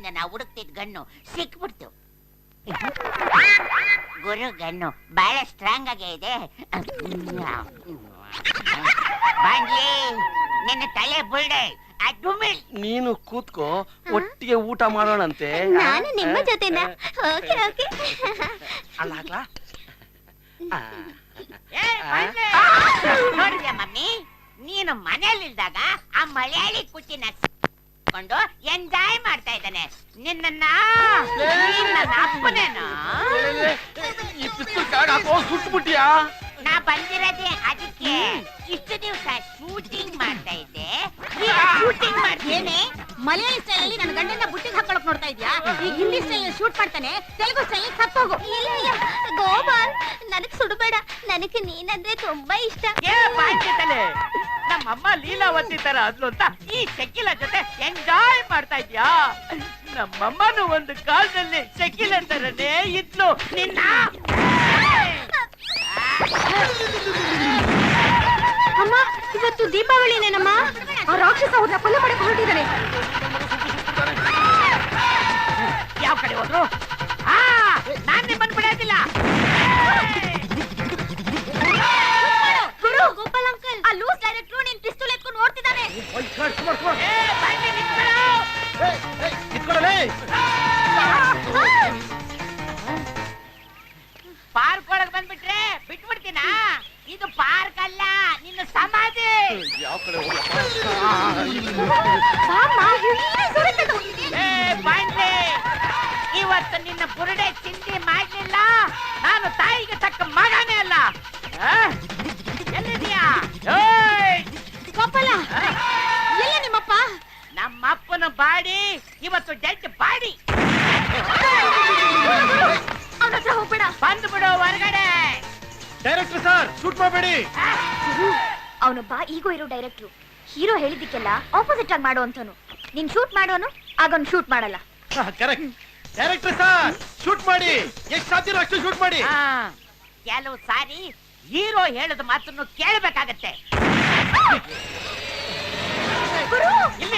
ದಿವಸದಿಂದ ನಾವು ಹುಡುಕ್ತಿದ್ ಗಣ್ಣು ಸಿಕ್ಬಿಡ್ತು. ಗುರು ಗಣ್ಣು ಬಹಳ ಸ್ಟ್ರಾಂಗ್ ಆಗಿ ಇದೆ. ಬಾಂಡ್ಲಿ ನಿನ್ನ ತಲೆ ಬುಲ್ಡೆ ಅಡ್ಮಿಲ್ ನೀನು ಕೂತ್ಕೋ ಒಟ್ಟಿಗೆ ಊಟ ಮಾಡೋಣಂತೆ. ನಾನು ನಿಮ್ಮ ಜೊತೆನ. Okay okay. ಅಲ್ಲ ಹಾಕ್ಲಾ ಆ. ನೋಡಿದ್ಯಾ ಮಮ್ಮಿ? ನೀನು ಮನೇಲಿಲ್ದಾಗ ಆ ಮಲಯಾಳಿ ಕುಚಿನ ಕೊಂಡು ಎಂಜಾಯ್ ಮಾಡ್ತಾ ಇದ್ದಾನೆ. ನಿನ್ನ ನನ್ನ ಅಪ್ಪನೇನು ಈ ಪಿಸ್ತೂಲ್ ಕೆಳಗ್ ಹಾಕೋ ಸುಟ್ಬಿಟ್ಟಿಯಾ? ನಾ ಬಂದಿರೋದೇ ಅದಕ್ಕೆ ಇಷ್ಟು ದಿವಸ ಶೂಟಿಂಗ್ ಮಾಡ್ತಾ ಇದ್ದೆ. ಶೂಟಿಂಗ್ ಮಾಡ್ತೇನೆ. ಮಲಯಾಳಿ ಸ್ಟೈಲ್ ಅಲ್ಲಿ ನನ್ನ ಗಂಡನ ಬುಟ್ಟಿಗೆ ಹಾಕೊಳಕ್ ನೋಡ್ತಾ ಇದ್ಯಾ? ಈಗ ಹಿಂದಿ ಸ್ಟೈಲ್ ಶೂಟ್ ಮಾಡ್ತಾನೆ ತೆಲುಗು ಸ್ಟೈಲ್ ಸತ್ತೋಗು ಇಲ್ಲ ಇಲ್ಲ. ಗೋಪಾಲ್ ನನಗ್ ಸುಡಬೇಡ. ನನಗೆ ನೀನಂದ್ರೆ ತುಂಬಾ ಇಷ್ಟ. ನಮ್ಮಮ್ಮ ಲೀಲಾವತಿ ತರ ಆದ್ಲು ಅಂತ ಈ ಶಕಿಲ ಜೊತೆ ಎಂಜಾಯ್ ಮಾಡ್ತಾ ಇದ್ಯಾ? ನಮ್ಮಮ್ಮನು ಒಂದು ಕಾಲದಲ್ಲಿ ಶಕಿಲ ತರನೇ ಇದ್ಲು. ನಿನ್ನ? ಅಮ್ಮ ಇವತ್ತು ದೀಪಾವಳಿನೇನಮ್ಮ ಆ ರಾಕ್ಷಸ ಅವ್ರನ್ನ ಕೊಲೆ ಮಾಡಕ್ಕೆ ಹೊರಟಿದ್ದಾನೆ. ಯಾವ ಕಡೆ ಹೋದ್ರು? ಆ ನಾನ್ ನಿಮ್ಮನ್ ಬಿಡೋದಿಲ್ಲ. ಪಾರ್ಕ್ ಒಳಗ್ ಬಂದ್ಬಿಟ್ರೆ ಬಿಟ್ಬಿಡ್ತೀನಾ? ಇದು ಪಾರ್ಕ್ ಅಲ್ಲ ನಿನ್ನ ಸಮಾಧಿ. ಯಾವ ಕಡೆ ಇವತ್ತು ನಿನ್ನ ಬುರುಡೆ ಚಿಂದಿ ಮಾಡ್ಲಿಲ್ಲ. ನಾನು ತಾಯಿಗೆ ತಕ್ಕ ಮಗನೇ. ಬಾಡಿ. ಇವತ್ತು ಡೆಡ್ ಬಾಡಿ. ಅವನ ಹತ್ರ ಹೋಗ್ಬೇಡ. ಬಂದು ಬಿಡು ಹೊರಗಡೆ. ಡೈರೆಕ್ಟರ್ ಸರ್ ಶೂಟ್ ಮಾಡಬೇಡಿ. ಅವನೊಬ್ಬ ಈಗೋ ಇರೋ ಡೈರೆಕ್ಟ್ರು. ಹೀರೋ ಹೇಳಿದ್ದಕ್ಕೆಲ್ಲ ಆಪೋಸಿಟ್ ಆಗಿ ಮಾಡೋ ಅಂತನು. ನೀನ್ ಶೂಟ್ ಮಾಡೋನು ಆಗ ಶೂಟ್ ಮಾಡಲ್ಲ. ಕರೆಕ್ಟ್ ಡೈರೆಕ್ಟರ್ ಸರ್ ಶೂಟ್ ಮಾಡಿ. ಎಷ್ಟು ಸಾಧ್ಯ ಅಷ್ಟು ಶೂಟ್ ಮಾಡಿ. ಆ, ಕೆಲವು ಸಾರಿ ಹೀರೋ ಹೇಳಿದ ಮಾತನ್ನು ಕೇಳಬೇಕಾಗತ್ತೆ. ಇಲ್ಲಿ